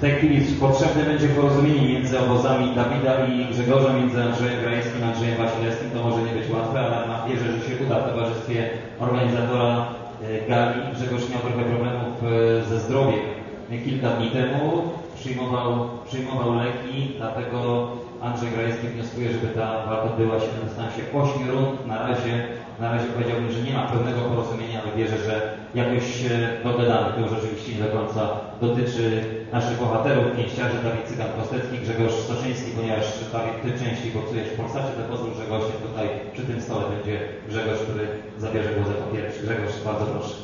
w chwili potrzebne będzie porozumienie między obozami Dawida i Grzegorza, między Andrzejem Grajewskim a Andrzejem Wasilewskim. To może nie być łatwe, ale mam wierzę, że się uda w towarzystwie organizatora e, gali. Grzegorz miał trochę problemów e, ze zdrowiem kilka dni temu. Przyjmował, przyjmował leki, dlatego Andrzej Grajewski wnioskuje, żeby ta walka odbyła się na dystansie 8 rund. Na razie, na razie powiedziałbym, że nie ma pełnego porozumienia, ale wierzę, że jakoś e, dogadamy. To już oczywiście nie do końca dotyczy naszych bohaterów, pięściarzy Dawid Cygan-Kostecki, Grzegorz Stoczyński, ponieważ Dawid, ty częściej boksujesz w Polsacie, to pozwól, że gościem tutaj przy tym stole będzie Grzegorz, który zabierze głos jako pierwszy. Grzegorz, bardzo proszę.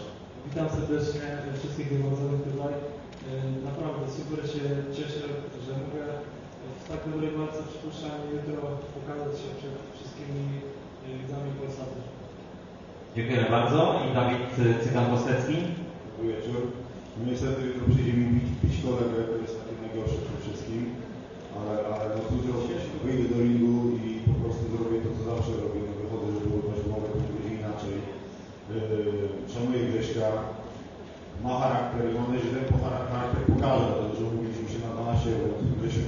Witam serdecznie wszystkich gromadzonych tutaj. Yy, Naprawdę super się cieszę, że mogę w tak dobrej walce przypuszczam jutro pokazać się przed wszystkimi yy, widzami Polsatu. Dziękujemy bardzo. I Dawid Cygan-Kostecki. Dobry wieczór. No niestety jutro przyjdzie mi bić, bić kolegę, to jest taki najgorszy przede wszystkim, ale, ale no cóż zrobić, wyjdę do ringu i po prostu zrobię to, co zawsze robię, no wychodzę, żeby uznać umowę, to będzie inaczej. Yy, szanuję Grześka, ma charakter i mam nadzieję, że ten charak- charakter pokaże, dlatego że umówiliśmy się na 12 rund, Grzesiu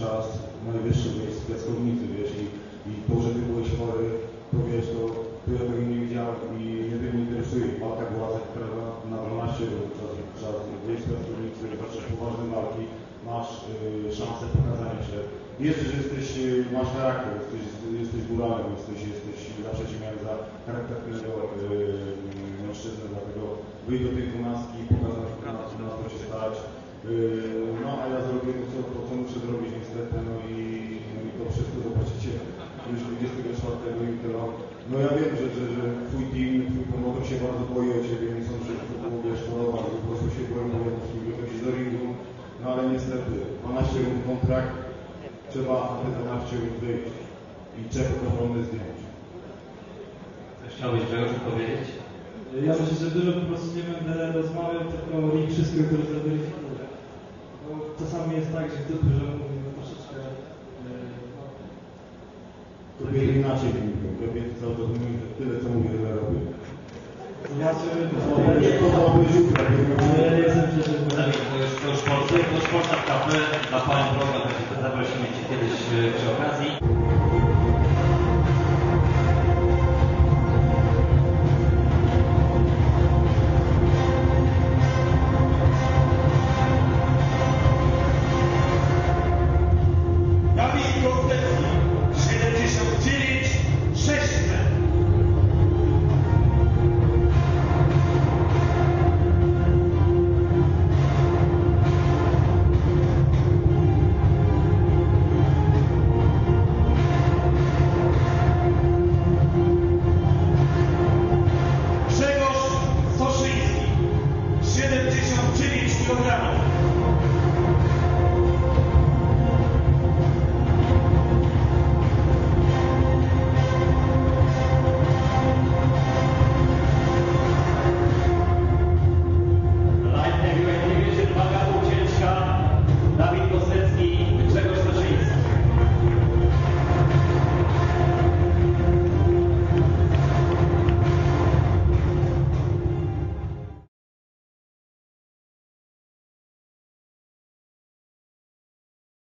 czas, najwyższy, jest w piaskownicy, wiesz, i, i to, że ty byłeś chory, to wiesz, to, to ja tego nie widziałem i mnie tego nie interesuje. Walka była zakrętowana na 12 rund, czas, czas wyjść z piaskownicy, zacząć poważne walki, masz y, szansę pokazania się. Że jesteś, y, masz charakter, jesteś, jesteś góralem, jesteś, jesteś, zawsze cię miałem za charakternego y, mężczyznę, dlatego wyjść do tej dwunastki, pokazać na, na co się stać. Yy, No a ja zrobię to, co, to, co muszę zrobić niestety, no i, no i to wszystko zobaczycie już 24 jutro. No ja wiem, że, że, że twój team, twój promotor się bardzo boi o ciebie, nie sądzę, że to było wiesz, po prostu się boją, bo po prostu wychodzić do ringu. No ale niestety, 12 rund kontrakt, trzeba na te 12 rund wyjść i czek ochronny zdjąć. Coś Chciałbyś Grzegorz powiedzieć? Ja myślę, że dużo po prostu nie będę rozmawiał, tylko i wszystko jutro zweryfikuję. Bo czasami jest tak, że zbyt dużo mówimy troszeczkę yy, no, Kobiety inaczej mówią, kobiety cały czas mówią, że tyle co mówię, tyle robię. zobaczymy, To to będzie to zrobić jutro, Ale